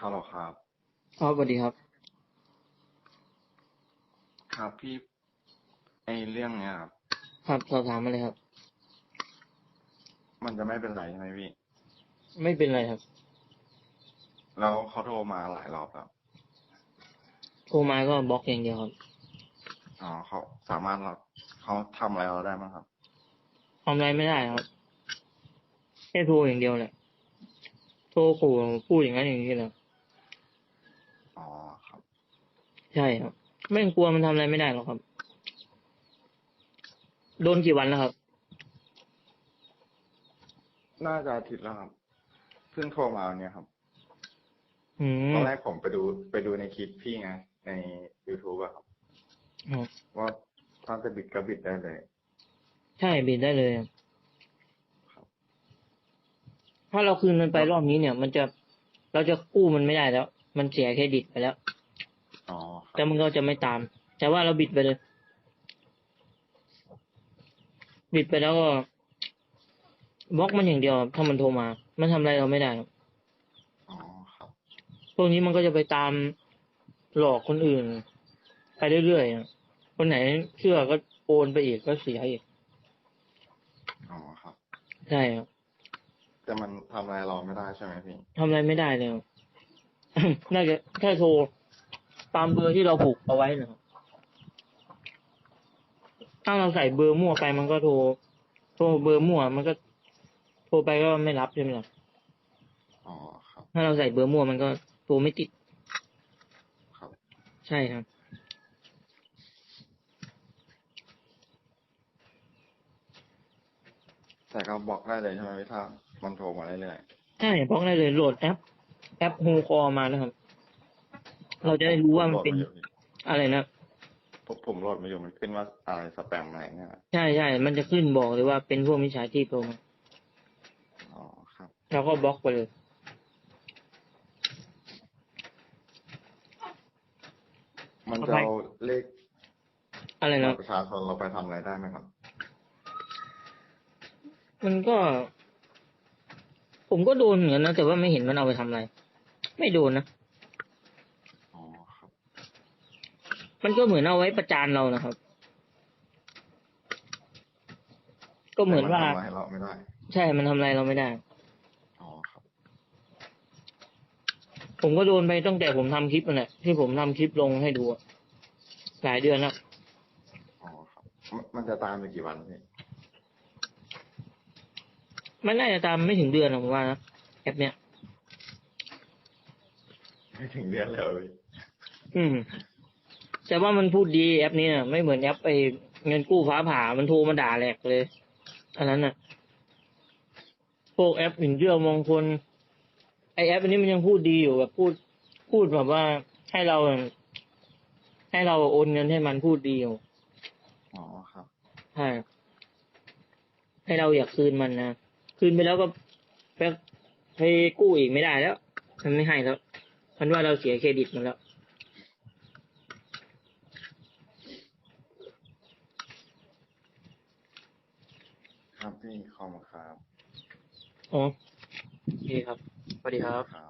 ฮัลโหลครับครับสวัสดีครับ ครับพี่ไอเรื่องเนี้ยครับครับสอบถามมาเลยครับ มันจะไม่เป็นไรใช่ไหมพี่ ไม่เป็นไรครับ แล้วเขาโทรมาหลายรอบแล้วโทรมาก็บล็อกอย่างเดียวครับอ๋อเขาสามารถเราเขาทำอะไรเราได้บ้างครับ ทำอะไรไม่ได้ครับแค่โทรอย่างเดียวแหละโทรขู่พูดอย่างนั้นอย่างนี้แหละ อ๋อครับ ใช่ครับไม่กลัวมันทำอะไรไม่ได้หรอกครับ โดนกี่วันแล้วครับ น่าจะอาทิตย์แล้วครับเพิ่งโทรมาวันเนี้ยครับอืมตอนแรกผมไปดูไปดูในคลิปพี่ไงใน youtube อะครับครับว่าถ้าจะบิดก็บิดได้เลย ใช่บิดได้เลยครับถ้าเราคืนมันไปรอบนี้เนี่ย มันจะเราจะกู้มันไม่ได้แล้ว มันเสียเครดิตไปแล้ว อ๋อคแต่รับมันก็จะไม่ตาม แต่ว่าเราบิดไปเลย บิดไปแล้วก็บล็อกมันอย่างเดียวถ้ามันโทรมา มันทำอะไรเราไม่ได้หรอกอ๋อครับพวกนี้มันก็จะไปตามหลอกคนอื่น ไปเรื่อยๆอะคนไหนเชื่อก็โอนไปอีกก็เสียอีกอ๋อครับใช่ครับแต่มันทำอะไรเราไม่ได้ใช่ไหมพี่ทำอะไรไม่ได้เลยครับน่าจะแค่โทร ตามเบอร์ที่เราผูกเอาไว้นะครับถ้าเราใส่เบอร์มั่วไปมันก็โทร โทรเบอร์มั่วมันก็ โทรไปก็ไม่รับใช่ไหมล่ะอ๋อครับ ถ้าเราใส่เบอร์มั่วมันก็โทรไม่ติด ครับ ใช่ครับ แต่ก็บล็อกได้เลยใช่ไหมพี่ถ้ามันโทรมาเรื่อยใช่บล็อกได้เลยโหลดแอป แอปโฮคอมานะครับๆ เราจะได้รู้ว่ามันผโหลเป็นดอยู่พี่อะไรนะผมผมโหลดมาอยู่มันขึ้นว่าอะไรสแปมอะไรเนี่ยใช่ใช่มันจะขึ้นบอกเลยว่าเป็นพวกมิจฉาชีพโทรมาอ๋อครับเราก็บล็อกไปเลยมันจะเอาเลขอะไรบันะตรประชาชนเราไปทำอะไรได้ไหมครับ มันก็ ผมก็โดนเหมือนกันนะแต่ว่าไม่เห็นมันเอาไปทำอะไร ไม่โดนนะ อ๋อครับ มันก็เหมือนเอาไว้ประจานเรานะครับ ก็เหมือนว่าแต่ทำอะไรเราไม่ได้ใช่มันทำอะไรเราไม่ได้ อ๋อครับผมก็โดนไปตั้งแต่ผมทำคลิปนั่นแหละที่ผมทำคลิปลงให้ดูอะหลายเดือนแล้วอ๋อครับมันมันจะตามไปกี่วันพี่มันน่าจะตามไม่ถึงเดือนหรอกผมว่านะแอปเนี้ยไม่ถึงเดือนเลยอืม แต่ว่ามันพูดดีแอปนี้นะไม่เหมือนแอปไอเงินกู้ฟ้าผ่ามันโทรมาด่าแหลกเลย อันนั้นน่ะ พวกแอปสินเชื่อมงคลไอแอปอันนี้มันยังพูดดีอยู่แบบพูดพูดแบบว่าให้เรา ให้เราโอนเงินให้มันพูดดีอยู่อ๋อครับใช่ให้เราอยากคืนมันนะคืนไปแล้วก็ไปไปกู้อีกไม่ได้แล้ว มันไม่ให้แล้ว มันว่าเราเสียเครดิตมันแล้ว ครับพี่ขอบคุณครับ อ๋อโอเคครับ สวัสดีครับ ครับ